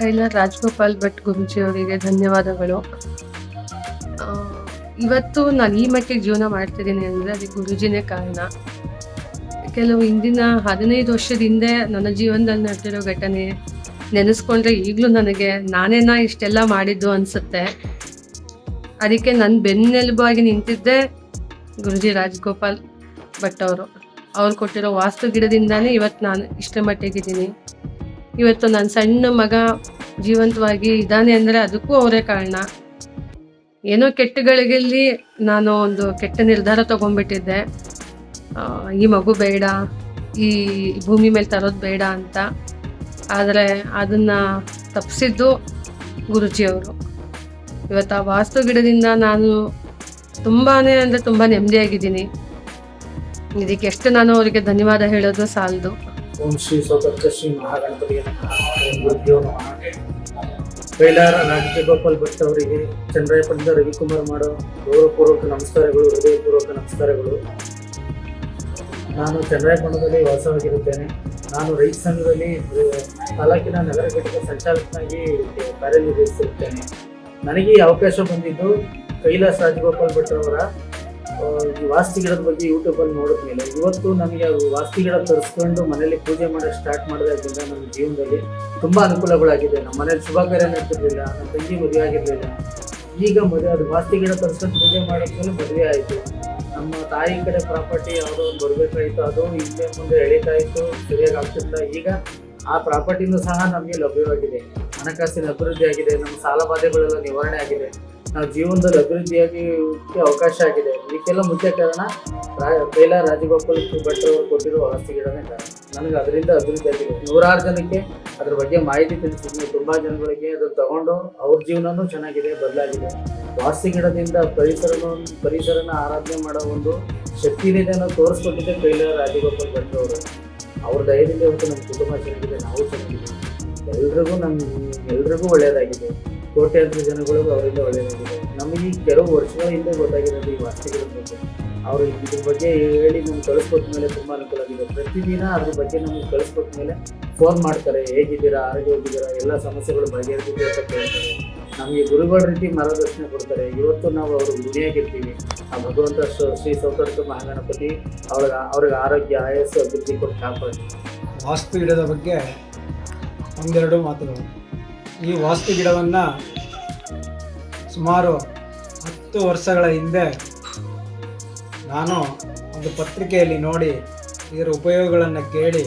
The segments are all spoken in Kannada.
ಕೈಲಾರ್ ರಾಜ್ಗೋಪಾಲ್ ಭಟ್ ಗುರುಜಿ ಅವರಿಗೆ ಧನ್ಯವಾದಗಳು. ಇವತ್ತು ನಾನು ಈ ಮಟ್ಟಿಗೆ ಜೀವನ ಮಾಡ್ತಿದ್ದೀನಿ ಅಂದರೆ ಅದಕ್ಕೆ ಗುರುಜಿನೇ ಕಾರಣ. ಕೆಲವು ಹಿಂದಿನ ಹದಿನೈದು ವರ್ಷದ ಹಿಂದೆ ನನ್ನ ಜೀವನದಲ್ಲಿ ನಡೆದಿರೋ ಘಟನೆ ನೆನೆಸ್ಕೊಂಡ್ರೆ ಈಗಲೂ ನನಗೆ ನಾನೇನ ಇಷ್ಟೆಲ್ಲ ಮಾಡಿದ್ದು ಅನಿಸುತ್ತೆ. ಅದಕ್ಕೆ ನನ್ನ ಬೆನ್ನೆಲುಬಾಗಿ ನಿಂತಿದ್ದೆ ಗುರುಜಿ ರಾಜ್ಗೋಪಾಲ್ ಭಟ್ ಅವರು. ಅವ್ರು ಕೊಟ್ಟಿರೋ ವಾಸ್ತು ಗಿಡದಿಂದಾನೇ ಇವತ್ತು ನಾನು ಇಷ್ಟರ ಮಟ್ಟಿಗಿದ್ದೀನಿ ಇವತ್ತು ನನ್ನ ಸಣ್ಣ ಮಗ ಜೀವಂತವಾಗಿ ಇದ್ದಾನೆ ಅಂದರೆ ಅದಕ್ಕೂ ಅವರೇ ಕಾರಣ. ಏನೋ ಕೆಟ್ಟಗಳಿಗೆಲ್ಲಿ ನಾನು ಒಂದು ಕೆಟ್ಟ ನಿರ್ಧಾರ ತಗೊಂಡ್ಬಿಟ್ಟಿದ್ದೆ. ಈ ಮಗು ಬೇಡ, ಈ ಭೂಮಿ ಮೇಲೆ ತರೋದು ಬೇಡ ಅಂತ. ಆದರೆ ಅದನ್ನು ತಪ್ಪಿಸಿದ್ದು ಗುರುಜಿಯವರು. ಇವತ್ತು ಆ ವಾಸ್ತು ಗಿಡದಿಂದ ನಾನು ತುಂಬಾ ಅಂದರೆ ತುಂಬ ನೆಮ್ಮದಿಯಾಗಿದ್ದೀನಿ. ಇದಕ್ಕೆ ಎಷ್ಟು ನಾನು ಅವರಿಗೆ ಧನ್ಯವಾದ ಹೇಳೋದು ಸಾಲದು. ಓಂ ಶ್ರೀ ಸ್ವತಂತ್ರ ಶ್ರೀ ಮಹಾಗಣಪತಿಯ ಕೈಲಾರ ರಾಜಗೋಪಾಲ್ ಭಟ್ ಅವರಿಗೆ ಚಂದ್ರಾಯಪಟ್ಟಣದ ರವಿಕುಮಾರ್ ಮಾಡೋ ಗೌರವಪೂರ್ವಕ ನಮಸ್ಕಾರಗಳು, ಹೃದಯಪೂರ್ವಕ ನಮಸ್ಕಾರಗಳು. ನಾನು ಚಂದ್ರಾಯಪಟ್ಟಣದಲ್ಲಿ ವಾಸವಾಗಿರುತ್ತೇನೆ. ನಾನು ರೈತ ಸಂಘದಲ್ಲಿ ತಾಲೂಕಿನ ನಗರ ಘಟಕ ಸಂಚಾಲಕನಾಗಿ ಕಾರ್ಯನಿರ್ವಹಿಸಿರುತ್ತೇನೆ ನನಗೆ ಈ ಅವಕಾಶ ಬಂದಿದ್ದು ಕೈಲಾಸ್ ರಾಜಗೋಪಾಲ್ ಭಟ್ ಅವರ ಈ ವಾಸ್ತಿ ಗಿಡದ ಬಗ್ಗೆ ಯೂಟ್ಯೂಬಲ್ಲಿ ನೋಡಿದ್ಮೇಲೆ ಇವತ್ತು ನಮಗೆ ವಾಸ್ತು ಗಿಡ ತರಿಸ್ಕೊಂಡು ಮನೇಲಿ ಪೂಜೆ ಮಾಡೋಕೆ ಸ್ಟಾರ್ಟ್ ಮಾಡೋದ್ರಿಂದ ನಮ್ಮ ಜೀವನದಲ್ಲಿ ತುಂಬ ಅನುಕೂಲಗಳಾಗಿದೆ. ನಮ್ಮ ಮನೇಲಿ ಶುಭ ಕಾರ್ಯ ನಡ್ತಿರ್ಲಿಲ್ಲ, ನಮ್ಮ ತಂಗಿ ಮದುವೆ ಆಗಿರಲಿಲ್ಲ. ಈಗ ಮದುವೆ, ಅದು ವಾಸ್ತಿ ಗಿಡ ತರಿಸ್ಕೊಂಡು ಪೂಜೆ ಮಾಡಿದ್ಮೇಲೆ ಮದುವೆ ಆಯಿತು. ನಮ್ಮ ತಾಯಿ ಕಡೆ ಪ್ರಾಪರ್ಟಿ ಯಾವುದೋ ಒಂದು ಬರಬೇಕಾಯಿತು, ಅದು ಹಿಂದೆ ಮುಂದೆ ಎಳೀತಾ ಇತ್ತು ಸರಿಯಾಗಿ ಆಗ್ತಿಲ್ಲ ಈಗ ಆ ಪ್ರಾಪರ್ಟಿನೂ ಸಹ ನಮಗೆ ಲಭ್ಯವಾಗಿದೆ. ಹಣಕಾಸಿನ ಅಭಿವೃದ್ಧಿ ಆಗಿದೆ, ನಮ್ಮ ಸಾಲ ಬಾಧೆಗಳೆಲ್ಲ ನಿವಾರಣೆ ಆಗಿದೆ. ನಾವು ಜೀವನದಲ್ಲಿ ಅಭಿವೃದ್ಧಿಯಾಗಿ ಅವಕಾಶ ಆಗಿದೆ. ಇದಕ್ಕೆಲ್ಲ ಮುಖ್ಯ ಕಾರಣ ಕೈಲ ರಾಜಗೋಪಾಲ್ ಭಟ್ ಅವರು ಕೊಟ್ಟಿರುವ ಆಸ್ತಿ ಗಿಡನೇ ಕಾರಣ. ನನಗೆ ಅದರಿಂದ ಅಭಿವೃದ್ಧಿ ಆಗಿದೆ. ನೂರಾರು ಜನಕ್ಕೆ ಅದ್ರ ಬಗ್ಗೆ ಮಾಹಿತಿ ತಿಳಿಸಿದ್ವಿ. ತುಂಬ ಜನಗಳಿಗೆ ಅದನ್ನು ತಗೊಂಡು ಅವ್ರ ಜೀವನನೂ ಚೆನ್ನಾಗಿದೆ, ಬದಲಾಗಿದೆ. ವಾಸಿ ಗಿಡದಿಂದ ಪರಿಸರನ ಪರಿಸರನ ಆರಾಧನೆ ಮಾಡೋ ಒಂದು ಶಕ್ತಿನಿದೆ ಅನ್ನೋ ತೋರಿಸ್ಕೊಟ್ಟಿದ್ದೆ ಕೈಲಾರ ರಾಜಗೋಪಾಲ್ ಭಟ್ ಅವರು ಅವ್ರ ಧೈರ್ಯದಿಂದ ಇವತ್ತು ನಮ್ಮ ಕುಟುಂಬ ಚೆನ್ನಾಗಿದೆ, ನಾವು ಚೆನ್ನಾಗಿದೆ. ಎಲ್ರಿಗೂ ನಮ್ಮ ಎಲ್ರಿಗೂ ಒಳ್ಳೆಯದಾಗಿದೆ ಕೋಟ್ಯಾಂತರ ಜನಗಳಿಗೂ ಅವರಿಂದ ಒಳ್ಳೆಯದಾಗಿದೆ ನಮಗೆ ಕೆಲವು ವರ್ಷಗಳ ಹಿಂದೆ ಗೊತ್ತಾಗಿರೋದು ಈ ವಾರ್ತೆಗಳ ಬಗ್ಗೆ. ಅವರು ಇದ್ರ ಬಗ್ಗೆ ಹೇಳಿ ನಮ್ಗೆ ಕಳಿಸ್ಕೊಟ್ಟ ಮೇಲೆ ತುಂಬ ಅನುಕೂಲ ಆಗಿದೆ ಪ್ರತಿದಿನ ಅದ್ರ ಬಗ್ಗೆ ನಮ್ಗೆ ಕಳಿಸ್ಕೊಟ್ಮೇಲೆ ಫೋನ್ ಮಾಡ್ತಾರೆ, ಹೇಗಿದ್ದೀರಾ? ಆರೋಗ್ಯ ಹೋಗಿದ್ದೀರಾ? ಎಲ್ಲ ಸಮಸ್ಯೆಗಳು ಬಗೆಹರಿದಿದೆ ಅಂತ ಕೇಳ್ತಾರೆ. ನಮಗೆ ಗುರುಗಳ ರೀತಿ ಮಾರ್ಗದರ್ಶನ ಕೊಡ್ತಾರೆ. ಇವತ್ತು ನಾವು ಅವ್ರ ಗುಣಿಯಾಗಿರ್ತೀವಿ ಆ ಭಗವಂತ ಶ್ರ- ಸೌತರ್ಕ ಮಹಾಗಣಪತಿ ಅವ್ರಿಗೆ ಅವ್ರಿಗೆ ಆರೋಗ್ಯ, ಆಯಸ್ಸು, ಅಭಿವೃದ್ಧಿ ಕೊಟ್ಟು ಕಾಪಾಡಿ ವಾಸ್ತು ಗಿಡದ ಬಗ್ಗೆ ಒಂದೆರಡು ಮಾತುಗಳು. ಈ ವಾಸ್ತು ಗಿಡವನ್ನು ಸುಮಾರು ಹತ್ತು ವರ್ಷಗಳ ಹಿಂದೆ ನಾನು ಒಂದು ಪತ್ರಿಕೆಯಲ್ಲಿ ನೋಡಿ ಇದರ ಉಪಯೋಗಗಳನ್ನು ಕೇಳಿ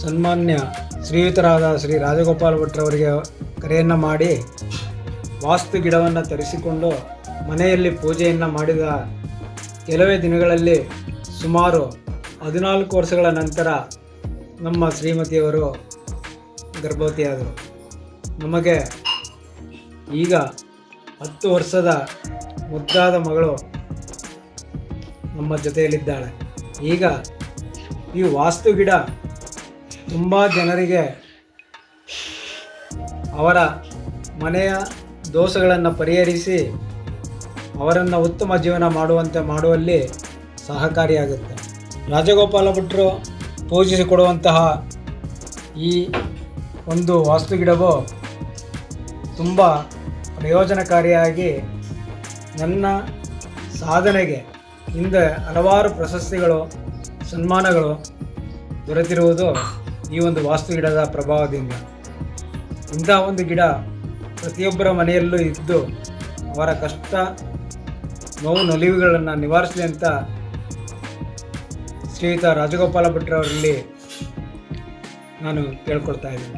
ಸನ್ಮಾನ್ಯ ಶ್ರೀಯುತರಾದ ಶ್ರೀ ರಾಜಗೋಪಾಲ್ ಭಟ್ರವರಿಗೆ ಕರೆಯನ್ನು ಮಾಡಿ ವಾಸ್ತು ಗಿಡವನ್ನು ತರಿಸಿಕೊಂಡು ಮನೆಯಲ್ಲಿ ಪೂಜೆಯನ್ನು ಮಾಡಿದ ಕೆಲವೇ ದಿನಗಳಲ್ಲಿ ಸುಮಾರು ಹದಿನಾಲ್ಕು ವರ್ಷಗಳ ನಂತರ ನಮ್ಮ ಶ್ರೀಮತಿಯವರು ಗರ್ಭವತಿಯಾದರು. ನಮಗೆ ಈಗ ಹತ್ತು ವರ್ಷದ ಮುದ್ದಾದ ಮಗಳು ನಮ್ಮ ಜೊತೆಯಲ್ಲಿದ್ದಾಳೆ. ಈಗ ಈ ವಾಸ್ತು ಗಿಡ ತುಂಬ ಜನರಿಗೆ ಅವರ ಮನೆಯ ದೋಷಗಳನ್ನು ಪರಿಹರಿಸಿ ಅವರನ್ನು ಉತ್ತಮ ಜೀವನ ಮಾಡುವಂತೆ ಮಾಡುವಲ್ಲಿ ಸಹಕಾರಿಯಾಗುತ್ತೆ. ರಾಜಗೋಪಾಲ ಭಟ್ರು ಪೂಜಿಸಿಕೊಡುವಂತಹ ಈ ಒಂದು ವಾಸ್ತು ಗಿಡವು ತುಂಬ ಪ್ರಯೋಜನಕಾರಿಯಾಗಿ ನನ್ನ ಸಾಧನೆಗೆ ಹಿಂದೆ ಹಲವಾರು ಪ್ರಶಸ್ತಿಗಳು, ಸನ್ಮಾನಗಳು ದೊರೆತಿರುವುದು ಈ ಒಂದು ವಾಸ್ತು ಗಿಡದ ಪ್ರಭಾವದಿಂದ. ಇಂಥ ಒಂದು ಗಿಡ ಪ್ರತಿಯೊಬ್ಬರ ಮನೆಯಲ್ಲೂ ಇದ್ದು ಅವರ ಕಷ್ಟ, ನೋವು, ನಲಿವುಗಳನ್ನು ನಿವಾರಿಸಲಿ ಅಂತ ಶ್ರೀಯುತ ರಾಜಗೋಪಾಲ ಭಟ್ರವರಲ್ಲಿ ನಾನು ಕೇಳ್ಕೊಳ್ತಾ ಇದ್ದೀನಿ.